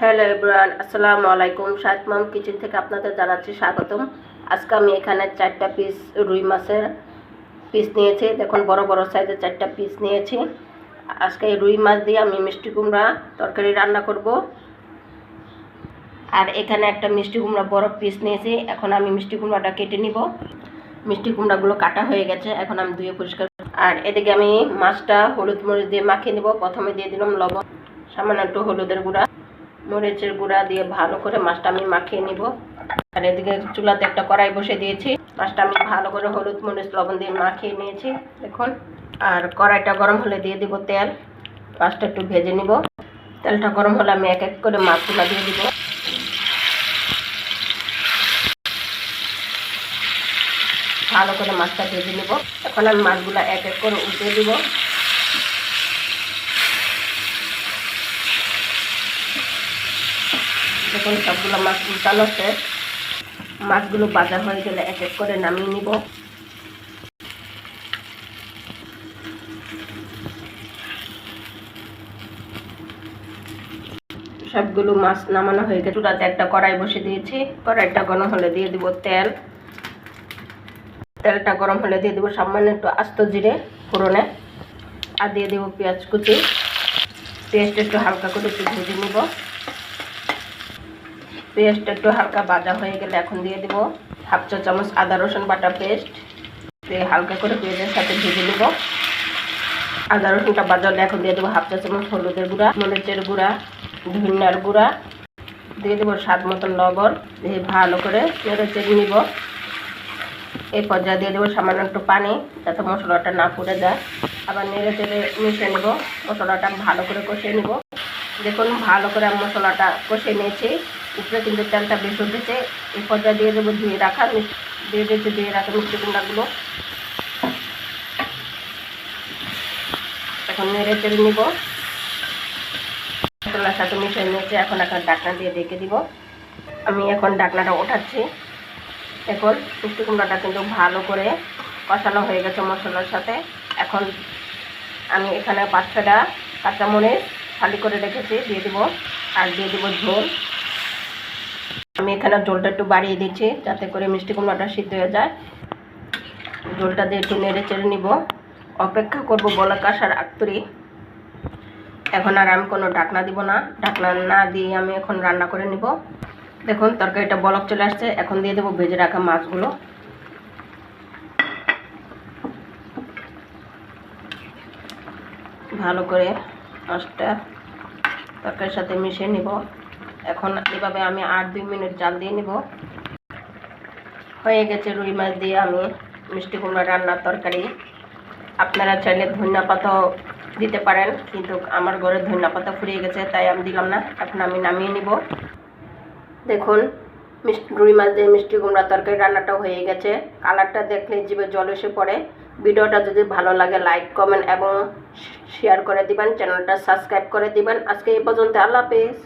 Hello everyone, আসসালামু আলাইকুম। শাহেদ মাম kitchen থেকে আপনাদের জানাচ্ছি স্বাগতম। আজকে আমি এখানে চারটা পিস রুই মাছের পিস নিয়েছি। দেখুন, বড় বড় সাইজের চারটা পিস নিয়েছি। আজকে এই রুই মাছ দিয়ে আমি মিষ্টি কুমড়া তরকারি রান্না করব। আর এখানে একটা মিষ্টি কুমড়া বড় পিস নিয়েছি। এখন আমি মিষ্টি কুমড়াটা কেটে নিব। মিষ্টি কুমড়াগুলো কাটা হয়ে গেছে। এখন আমি ধুয়ে পরিষ্কার আর এদিকে আমি মাছটা হলুদ মরিচ দিয়ে মাখিয়ে নেব। প্রথমে দিয়ে দিলাম লবণ, সামান্য একটু হলুদের গুঁড়া। মরিচের গুঁড়া দিয়ে ভালো করে মাছটা আমি মাখিয়ে নিব। আর এদিকে চুলাতে একটা কড়াই বসে দিয়েছি। মাছটা আমি ভালো করে হলুদ, মরিচ, লবণ দিয়ে মাখিয়ে নিয়েছি, দেখুন। আর কড়াইটা গরম হলে দিয়ে দিব তেল। মাছটা একটু ভেজে নিব। তেলটা গরম হলে আমি এক এক করে মাছগুলো দিয়ে দিব। ভালো করে মাছটা ভেজে নিব। এখন আমি মাছগুলো এক এক করে উল্টে দিব। দেখুন সবগুলো মাছ উল্টানো শেষ মাছগুলো বাজার হয়ে গেলে এক এক করে নামিয়ে নিব। সবগুলো মাছ নামানো হয়ে গেছে। চুলাতে একটা কড়াই বসে দিয়েছি। কড়াইটা গরম হলে দিয়ে দিব তেল। তেলটা গরম হলে দিয়ে দেবো সামান্য একটু আস্ত জিরে ফোড়নে। আর দিয়ে দেবো পেঁয়াজ কুচি। পেঁয়াজটা একটু হালকা করে একটু ভেজে নিব। পেস্ট একটু হালকা বাজা হয়ে গেলে এখন দিয়ে দেবো হাফ চা চামচ আদা রসুন বাটা পেস্ট। দিয়ে হালকা করে পেঁয়াজের সাথে ভেজে নেব। আদা রসুনটা বাজালে এখন দিয়ে দেবো হাফ চা চামচ হলুদের গুঁড়া, মরিচের গুঁড়া, ধনিয়ার গুঁড়া। দিয়ে দেবো স্বাদ মতন লবণ। দিয়ে ভালো করে নেড়ে চেড়ে নিব। এই পর্যায়ে দিয়ে দেবো সামান্য একটু পানি যাতে মশলাটা না পুড়ে যায়। আবার নেড়ে চেড়ে মিশিয়ে নেব। মশলাটা ভালো করে কষিয়ে নেব। দেখুন, ভালো করে মশলাটা কষিয়ে নিয়েছি। উপরে কিন্তু তেলটা বেশ উঠেছে এই পর্যায়ে দিয়ে দেবো ধুয়ে রাখা দিয়ে দিয়েছি ধুয়ে রাখা মিষ্টি কুমড়াগুলো। এখন নেড়ে চেড়ে নিব। মশলার সাথে মিশিয়ে নিয়েছি। এখন এখন ডাকনা দিয়ে ডেকে দিব। আমি এখন ডাকনাটা ওঠাচ্ছি। এখন মিষ্টি কুমড়াটা কিন্তু ভালো করে কষানো হয়ে গেছে মশলার সাথে। এখন আমি এখানে পাঁচ ছটা কাঁচামরিচ খালি করে রেখেছি। দিয়ে দিব আর দিয়ে দিব ঝোল। আমি এখানে ঝোলটা একটু বাড়িয়ে দিচ্ছি, যাতে করে মিষ্টি কুমড়াটা সিদ্ধ হয়ে যায়। ঝোলটা দিয়ে একটু নেড়ে চেড়ে নিব। অপেক্ষা করব বলা কাসার আক্তরি। এখন আর আমি কোনো ঢাকনা দিব না। ঢাকনা না দিয়ে আমি এখন রান্না করে নিব। দেখুন, তরকারিটা বলক চলে আসছে। এখন দিয়ে দেবো ভেজে রাখা মাছগুলো। ভালো করে মাছটা তরকারির সাথে মিশিয়ে নিব। এখন এভাবে আমি আট দুই মিনিট জাল দিয়ে নিব। হয়ে গেছে রুই মাছ দিয়ে আমি মিষ্টি কুমড়া রান্নার তরকারি। আপনারা চাইলে ধনিয়া পাতাও দিতে পারেন, কিন্তু আমার ঘরে ধনিয়া পাতা ফুরিয়ে গেছে, তাই আমি দিলাম না। এখন আমি নামিয়ে নিব। দেখুন রুই মাছ দিয়ে মিষ্টি কুমড়া তরকারি রান্নাটাও হয়ে গেছে। কালারটা দেখলে জিভে জল এসে পড়ে। ভিডিওটা যদি ভালো লাগে, লাইক, কমেন্ট এবং শেয়ার করে দিবেন। চ্যানেলটা সাবস্ক্রাইব করে দিবেন। আজকে এই পর্যন্ত, আল্লাহ হাফেজ।